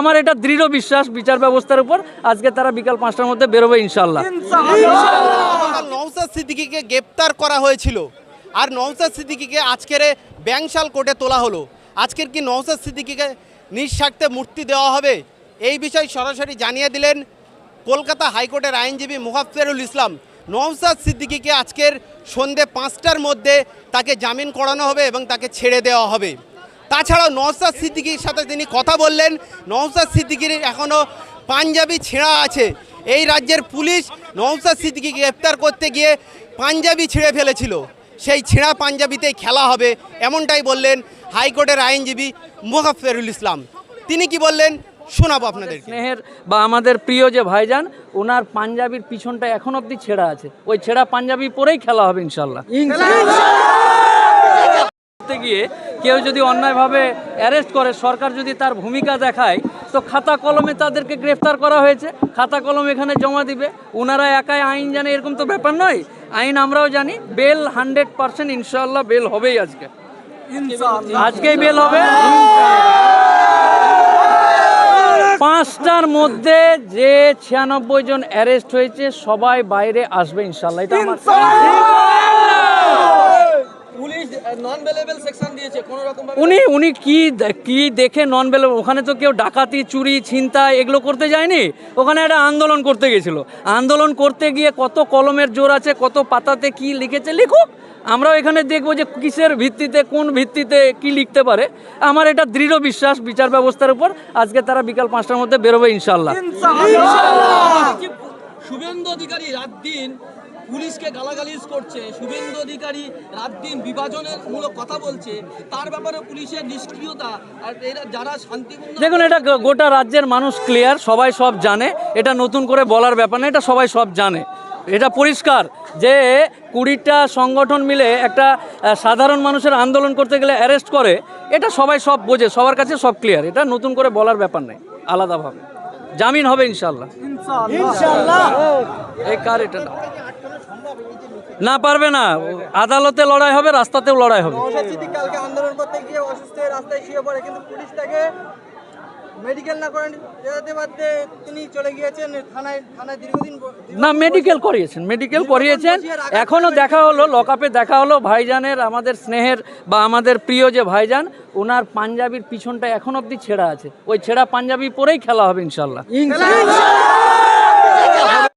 আমার এটা দৃঢ় বিশ্বাস বিচার ব্যবস্থার উপর আজকে তারা বিকাল পাঁচটার মধ্যে বেরোবে ইনশাল্লাহ নওসাদ সিদ্দিকীকে গ্রেপ্তার করা হয়েছিল। আর নওসাদ সিদ্দিকীকে আজকের ব্যাংশাল কোর্টে তোলা হলো। আজকের কি নওসাদ সিদ্দিকীকে নিঃস্বার্থে মূর্তি দেওয়া হবে? এই বিষয়ে সরাসরি জানিয়ে দিলেন কলকাতা হাইকোর্টের আইনজীবী মুহাফেরুল ইসলাম। নওসাদ সিদ্দিকিকে আজকের সন্ধে পাঁচটার মধ্যে তাকে জামিন করানো হবে এবং তাকে ছেড়ে দেওয়া হবে। তাছাড়াও নওসাদ সিদ্দিকির সাথে তিনি কথা বললেন। নওসাদ সিদ্দিকির এখনও পাঞ্জাবি ছেঁড়া আছে। এই রাজ্যের পুলিশ নওসাদ সিদ্দিকীকে গ্রেপ্তার করতে গিয়ে পাঞ্জাবি ছিঁড়ে ফেলেছিল। সেই ছেঁড়া পাঞ্জাবিতেই খেলা হবে এমনটাই বললেন হাইকোর্টের আইনজীবী মুহাফেরুল ইসলাম। তিনি কি বললেন? শোনাবো আপনাদেরকে। স্নেহের বা আমাদের প্রিয় যে ভাইজান ওনার পাঞ্জাবির পিছনটা এখন অবধি ছেঁড়া আছে। ওই ছেঁড়া পাঞ্জাবি পরেই খেলা হবে ইনশাল্লাহ গিয়ে কেউ যদি অন্যায়ভাবে অ্যারেস্ট করে সরকার যদি তার ভূমিকা দেখায় তো খাতা কলমে তাদেরকে গ্রেফতার করা হয়েছে। খাতা কলম এখানে জমা দিবে। ওনারা একাই আইন জানে এরকম তো ব্যাপার নয়। আইন আমরাও জানি বেল হান্ড্রেড পার্সেন্ট ইনশাল্লাহ বেল হবেই আজকে। আজকেই বেল হবে। পাঁচটার মধ্যে যে ছিয়ানব্বই জন অ্যারেস্ট হয়েছে সবাই বাইরে আসবে ইনশাল্লাহ এটা আমার পুলিশ নন ভেলেবল সেকশন দিয়েছে কোনো রকম উনি উনি কি কি দেখে নন বেল ওখানে তো কেউ ডাকাতি চুরি ছিনতা এগুলো করতে যায়নি? ওখানে একটা আন্দোলন করতে গেছিল। আন্দোলন করতে গিয়ে কত কলমের জোর আছে কত পাতাতে কি লিখেছে লিখুক আমরাও এখানে দেখব যে কিসের ভিত্তিতে কোন ভিত্তিতে কি লিখতে পারে। আমার এটা দৃঢ় বিশ্বাস বিচার ব্যবস্থার উপর। আজকে তারা বিকাল পাঁচটার মধ্যে বেরোবে ইনশাল্লাহ শুভেন্দু অধিকারী রাত দিন পুলিশকে গালাগালিজ করছে শুভেন্দু অধিকারী রাত দিন বিভাজনের মূলক কথা বলছে তার ব্যাপারে পুলিশের নিষ্ক্রিয়তা আর এরা যারা শান্তিপূর্ণ দেখুন এটা গোটা রাজ্যের মানুষ ক্লিয়ার সবাই সব জানে এটা নতুন করে বলার ব্যাপার না এটা সবাই সব জানে। এটা পরিষ্কার যে কুড়িটা সংগঠন মিলে একটা সাধারণ মানুষের আন্দোলন করতে গেলে অ্যারেস্ট করে এটা সবাই সব বোঝে সবার কাছে সব ক্লিয়ার এটা নতুন করে বলার ব্যাপার নেই আলাদাভাবে। জামিন হবে ইনশাল্লাহ এই কার এটা না? পারবে না। আদালতে লড়াই হবে রাস্তাতেও লড়াই হবে। কালকে আন্দোলন করতে গিয়ে অসুস্থ রাস্তায় শুয়ে পড়ে কিন্তু পুলিশ তাকে মেডিকেল না করে তিনি চলে গিয়েছেন থানায় থানায় দীর্ঘদিন না মেডিকেল করিয়েছেন মেডিকেল করিয়েছেন। এখনও দেখা হলো লকআপে দেখা হলো ভাইজানের আমাদের স্নেহের বা আমাদের প্রিয় যে ভাইজান ওনার পাঞ্জাবির পিছনটা এখন অবধি ছেঁড়া আছে। ওই ছেঁড়া পাঞ্জাবি পরেই খেলা হবে ইনশাল্লাহ।